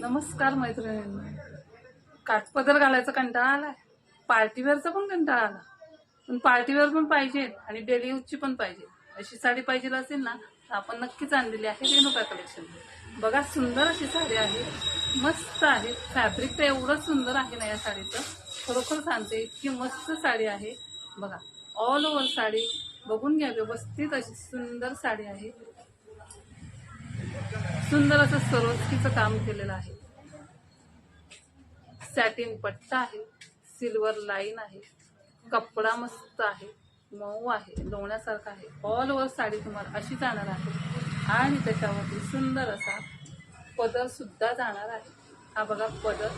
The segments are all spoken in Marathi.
नमस्कार मैत्रिणींनो. काठपदर घालायचा कंटाळा आलाय. पार्टीवेअरचा पण कंटाळा आला. पण पार्टीवेअर पण पाहिजे आणि डेली यूजची पण पाहिजे. अशी साडी पाहिजे असेल ना तर आपण नक्कीच आणलेली आहे रेणुका कलेक्शन बघा सुंदर अशी साडी आहे. मस्त आहे. फॅब्रिक तर एवढं सुंदर आहे ना या साडीचं. खरोखर सांगते इतकी मस्त साडी आहे. बघा ऑल ओव्हर साडी. बघून घ्या व्यवस्थित अशी सुंदर साडी आहे. सुंदर असं सरोस्कीचं काम केलेलं आहे. सॅटिन पट्टा आहे सिल्वर लाईन आहे कपडा मस्त आहे मऊ आहे लोण्यासारखा आहे. ऑल ओव्हर साडी तुम्हाला अशी जाणार आहे. आणि त्याच्यावरती सुंदर असा पदर सुद्धा जाणार आहे. हा बघा पदर.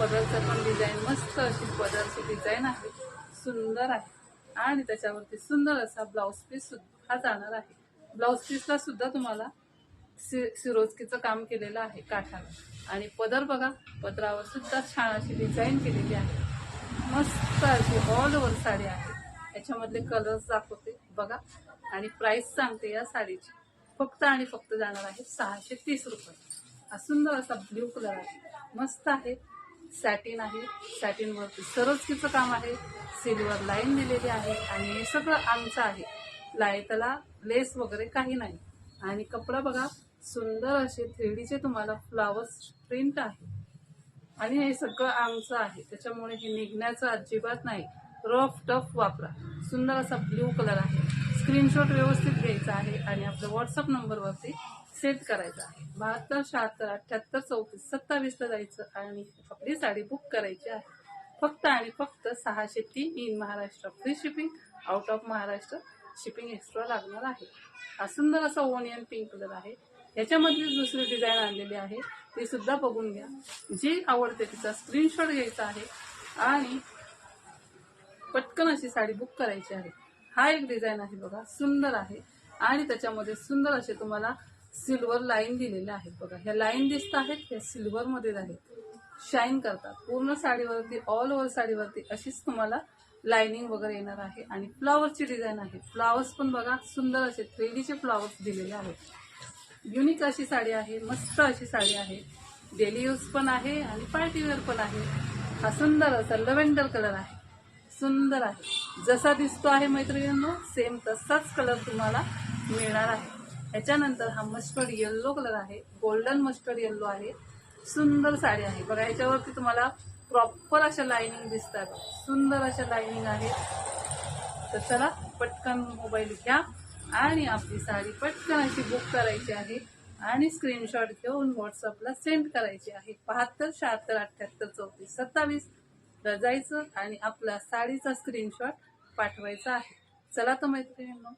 पदरचं पण डिझाईन मस्त अशी पदरची डिझाईन आहे. सुंदर आहे. आणि त्याच्यावरती सुंदर असा ब्लाऊज पीस सुद्धा जाणार आहे. ब्लाऊज पीसला सुद्धा तुम्हाला सि सिरोजकीचं काम केलेलं आहे काठाला. आणि पदर बघा पदरावर सुद्धा छान अशी डिझाईन केलेली आहे. मस्त अशी ऑल ओव्हर साडी आहे. याच्यामधले कलर्स दाखवते बघा. आणि प्राइस सांगते या साडीची. फक्त आणि फक्त जाणार आहे सहाशे तीस रुपये. हा सुंदर असा ब्ल्यू कलर आहे. मस्त आहे. सॅटिन आहे. सॅटिनवरती सरोजकीचं काम आहे. सिल्वर लाईन दिलेली आहे. आणि हे सगळं आमचं आहे. लाई लेस वगैरे काही नाही. आणि कपडा बघा सुंदर असे थ्रीडीचे तुम्हाला फ्लावर्स प्रिंट आहे. आणि हे सगळं आमचं आहे. त्याच्यामुळे हे निघण्याचं अजिबात नाही. रफ टफ वापरा. सुंदर असा ब्ल्यू कलर आहे. स्क्रीनशॉट व्यवस्थित घ्यायचा आहे आणि आपल्या व्हॉट्सअप नंबरवरती सेट करायचा आहे. बहात्तर शहात्तर अठ्ठ्याहत्तर चौतीस सत्तावीसला जायचं आणि आपली साडी बुक करायची आहे. फक्त आणि फक्त सहाशे तीन in Maharashtra. Free shipping out of Maharashtra. Shipping extra लागणार आहे. हा सुंदर असा ओनियन पिंक कलर आहे. याच्यामधली दुसरी डिझाईन आणलेली आहे. ती सुद्धा बघून घ्या. जी आवडते तिचा स्क्रीनशॉट घ्यायचा आहे आणि पटकन अशी साडी बुक करायची आहे. हा एक डिझाईन आहे बघा सुंदर आहे. आणि त्याच्यामध्ये सुंदर असे तुम्हाला सिल्वर लाईन दिलेल्या आहेत बघा. ह्या लाईन दिसत आहेत ह्या सिल्वरमध्येच आहेत. शाईन करतात. पूर्ण साडीवरती ऑल ओव्हर साडीवरती अशीच तुम्हाला लाइनिंग वगैरे येणार आहे. आणि फ्लावरची डिझाईन आहे. फ्लावर्स पण बघा सुंदर असे थ्रेडीचे फ्लावर्स दिलेले आहेत. युनिक अशी साडी आहे मस्त अशी साडी आहे. डेली यूज पण आहे आणि पार्टीवेअर पण आहे. हा सुंदर असा लव्हेंडर कलर आहे. सुंदर आहे. जसा दिसतो आहे मैत्रिणींनो सेम तसाच कलर तुम्हाला मिळणार आहे. याच्यानंतर हा मस्टर्ड येल्लो कलर आहे. गोल्डन मस्टर्ड येल्लो आहे. सुंदर साडी आहे. बघा याच्यावरती तुम्हाला प्रॉपर अशा लाइनिंग दिसतात. सुंदर अशा लाइनिंग आहेत. तर चला पटकन मोबाईल घ्या. आणि आपली साडी पटकन अशी बुक करायची आहे आणि स्क्रीनशॉट घेऊन व्हॉट्सअपला सेंड करायची आहे. बहात्तर शहात्तर अठ्ठ्याहत्तर चौतीस सत्तावीस ला जायचं आणि आपला साडीचा स्क्रीनशॉट पाठवायचा आहे. चला तर मैत्रिणींनो